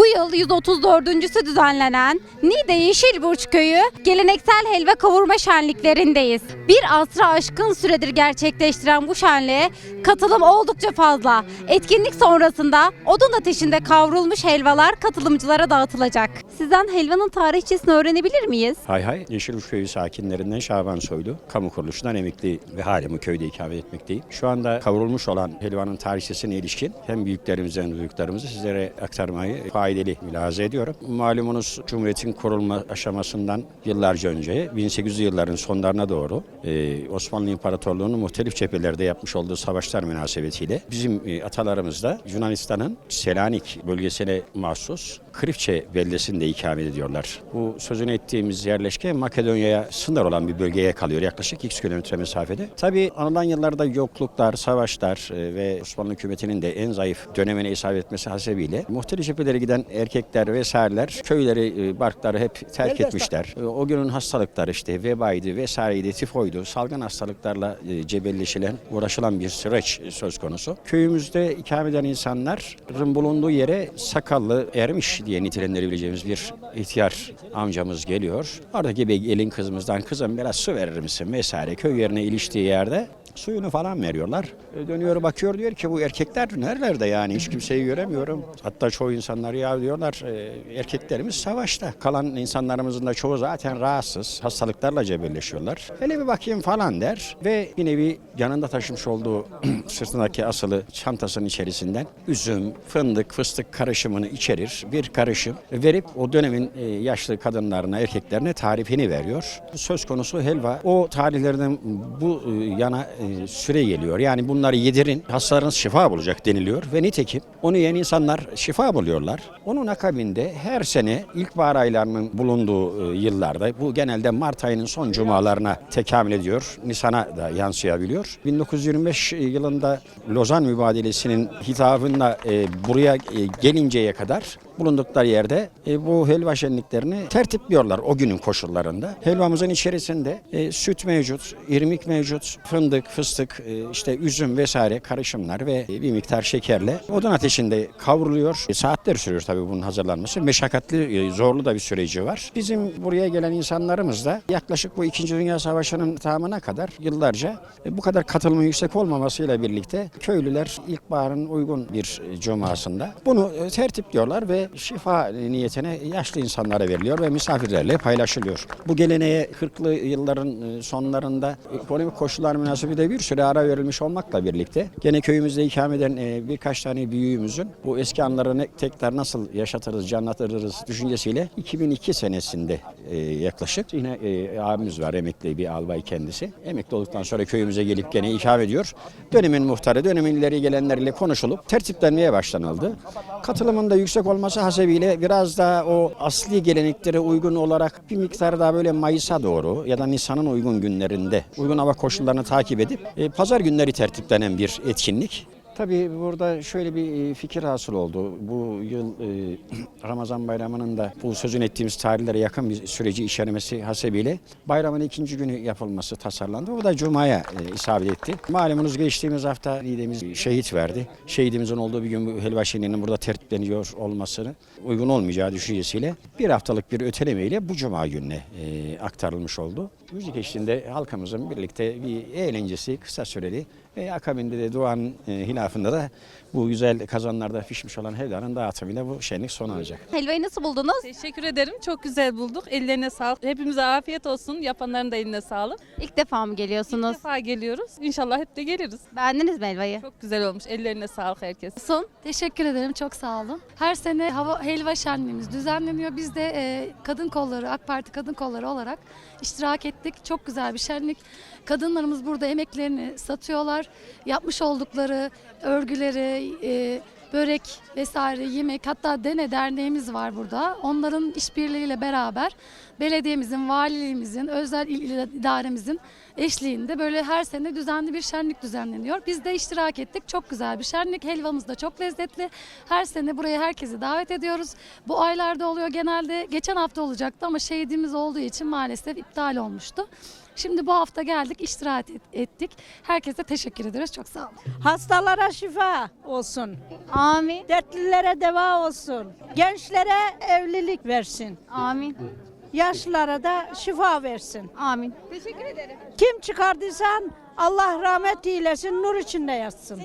Bu yıl 134.sü düzenlenen Niğde Yeşilburç Köyü geleneksel helva kavurma şenliklerindeyiz. Bir asra aşkın süredir gerçekleştiren bu şenliğe katılım oldukça fazla. Etkinlik sonrasında odun ateşinde kavrulmuş helvalar katılımcılara dağıtılacak. Sizden helvanın tarihçesini öğrenebilir miyiz? Hay hay Yeşiluç Köyü sakinlerinden Şaban Soylu. Kamu kuruluşundan emekli ve halen bu köyde ikamet etmekteyim. Şu anda kavrulmuş olan helvanın tarihçesine ilişkin hem büyüklerimizden duyduklarımızı sizlere aktarmayı faydalı mülahaza ediyorum. Malumunuz Cumhuriyet'in kurulma aşamasından yıllarca önce 1800'lü yılların sonlarına doğru e, Osmanlı İmparatorluğu'nun muhtelif cephelerde yapmış olduğu savaşlar münasebetiyle bizim e, atalarımız da Yunanistan'ın Selanik bölgesine mahsus Krifçe beldesinde ikamet ediyorlar. Bu sözünü ettiğimiz yerleşke Makedonya'ya sınır olan bir bölgeye kalıyor yaklaşık x kilometre mesafede. Tabii anılan yıllarda yokluklar, savaşlar e, ve Osmanlı hükümetinin de en zayıf dönemine isabet etmesi hasebiyle muhtelif cephelere giden erkekler vesaireler köyleri, e, barkları hep terk etmişler. E, O günün hastalıkları işte vebaydı vesaireydi, tifoydu, salgın hastalıklarla cebelleşilen, uğraşılan bir süreç söz konusu. Köyümüzde ikamet eden insanların bulunduğu yere sakallı ermiş diye nitelendirebileceğimiz bir ihtiyar amcamız geliyor. Oradaki bir gelin kızımızdan kızım biraz su verir misin vesaire köy yerine iliştiği yerde suyunu falan veriyorlar. E, Dönüyor bakıyor diyor ki bu erkekler nerelerde yani hiç kimseyi göremiyorum. Hatta çoğu insanlar ya diyorlar e, erkeklerimiz savaşta. Kalan insanlarımızın da çoğu zaten rahatsız. Hastalıklarla cebelleşiyorlar. Hele bir bakayım falan der ve bir nevi yanında taşımış olduğu sırtındaki asılı çantasının içerisinden üzüm, fındık, fıstık karışımını içerir. Bir karışım verip o dönemin e, yaşlı kadınlarına, erkeklerine tarifini veriyor. Söz konusu helva. O tarihlerden bu e, yana e, süre geliyor. Yani bunları yedirin, hastalarınız şifa bulacak deniliyor ve nitekim onu yiyen insanlar şifa buluyorlar. Onun akabinde her sene ilkbahar aylarının bulunduğu yıllarda bu genelde Mart ayının son cumalarına tekamül ediyor. Nisan'a da yansıyabiliyor. 1925 yılında Lozan Mübadelesi'nin hitabında buraya gelinceye kadar bulundukları yerde e, bu helva şenliklerini tertipliyorlar o günün koşullarında. Helvamızın içerisinde e, süt mevcut, irmik mevcut, fındık, fıstık, e, işte üzüm vesaire karışımlar ve bir miktar şekerle odun ateşinde kavruluyor. E, saatler sürüyor tabii bunun hazırlanması. Meşakkatli, e, zorlu da bir süreci var. Bizim buraya gelen insanlarımız da yaklaşık bu 2. Dünya Savaşı'nın tamamına kadar yıllarca e, bu kadar katılımın yüksek olmamasıyla birlikte köylüler ilkbaharın uygun bir e, cumasında bunu e, tertipliyorlar ve şifa niyetine yaşlı insanlara veriliyor ve misafirlerle paylaşılıyor. Bu geleneğe 40'lı yılların e, sonlarında ekonomik koşullar münasebetiyle bir süre ara verilmiş olmakla birlikte gene köyümüzde ikamet eden e, birkaç tane büyüğümüzün bu eski anlarını tekrar nasıl yaşatırız, canlatırız düşüncesiyle 2002 senesinde yaklaşık yine e, abimiz var emekli bir albay kendisi. Emekli olduktan sonra köyümüze gelip gene ikamet ediyor. Dönemin muhtarı, dönemin ileri gelenleriyle konuşulup tertiplenmeye başlanıldı. Katılımın da yüksek olması hasebiyle biraz daha o asli geleneklere uygun olarak bir miktar daha böyle Mayıs'a doğru ya da Nisan'ın uygun günlerinde uygun hava koşullarını takip edip e, pazar günleri tertiplenen bir etkinlik. Tabii burada şöyle bir e, fikir hasıl oldu. Bu yıl e, Ramazan bayramının da bu sözün ettiğimiz tarihlere yakın bir süreci içermesi hasebiyle bayramın ikinci günü yapılması tasarlandı. Bu da Cuma'ya e, isabet etti. Malumunuz geçtiğimiz hafta lidemiz şehit verdi. Şehidimizin olduğu bir gün bu helva şenliğinin burada tertipleniyor olmasını uygun olmayacağı düşüncesiyle bir haftalık bir ötelemeyle bu Cuma gününe aktarılmış oldu. Müzik eşliğinde halkımızın birlikte bir eğlencesi kısa süreli ve akabinde de duanın e, hilafında da bu güzel kazanlarda pişmiş olan helvanın dağıtımıyla bu şenlik sona erecek. Helvayı nasıl buldunuz? Teşekkür ederim. Çok güzel bulduk. Ellerine sağlık. Hepimize afiyet olsun. Yapanların da eline sağlık. İlk defa mı İlk geliyorsunuz? defa geliyoruz. İnşallah hep de geliriz. Beğendiniz mi helvayı? Çok güzel olmuş. Ellerine sağlık herkes. Nasıl? Teşekkür ederim, çok sağ olun. Her sene hava helva şenliğimiz düzenleniyor. Biz de e, kadın kolları, AK Parti kadın kolları olarak iştirak ettik. Çok güzel bir şenlik. Kadınlarımız burada emeklerini satıyorlar. Yapmış oldukları örgüleri, e, börek vesaire yemek hatta Dene Derneğimiz var burada. Onların işbirliğiyle beraber belediyemizin, valiliğimizin, özel il idaremizin eşliğinde böyle her sene düzenli bir şenlik düzenleniyor. Biz de iştirak ettik. Çok güzel bir şenlik. Helvamız da çok lezzetli. Her sene buraya herkesi davet ediyoruz. Bu aylarda oluyor genelde. Geçen hafta olacaktı ama şehidimiz olduğu için maalesef iptal olmuştu. Şimdi bu hafta geldik, iştirak et- ettik. Herkese teşekkür ederiz. Çok sağ olun. Hastalara şifa olsun. Amin. Dertlilere deva olsun. Gençlere evlilik versin. Amin. Yaşlılara da şifa versin. Amin. Teşekkür ederim. Kim çıkardıysan Allah rahmet eylesin, nur içinde yatsın.